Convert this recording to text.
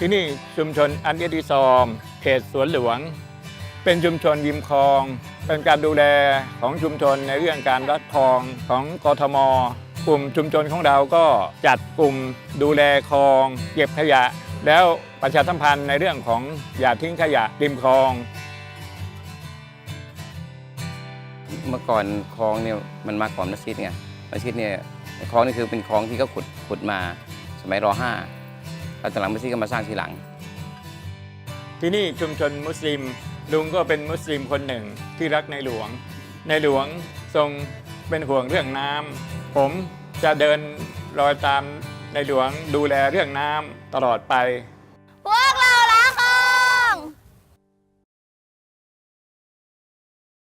ที่นี่ชุมชนอันเดียดีซอม เขตสวนหลวง เป็นชุมชนริมคลอง เป็นการดูแลของชุมชนในเรื่องการรัดคลองของกทม กลุ่มชุมชนของเราก็จัดกลุ่มดูแลคลอง เก็บขยะ แล้วประชาสัมพันธ์ในเรื่องของอย่าทิ้งขยะริมคลอง เมื่อก่อนคลองเนี่ยมันมาก่อนมัสยิดไงมัสยิดเนี่ยคลองนี่คือเป็นคลองที่เขาขุดขุดมา สมัยรห้า แล้วตอนหลังมัสยิดก็มาสร้างทีหลัง ที่นี่ชุมชนมุสลิม ลุงก็เป็นมุสลิมคนหนึ่งที่รักในหลวง ในหลวงทรงเป็นห่วงเรื่องน้ำผมจะเดินรอยตามในหลวงดูแลเรื่องน้ำตลอดไป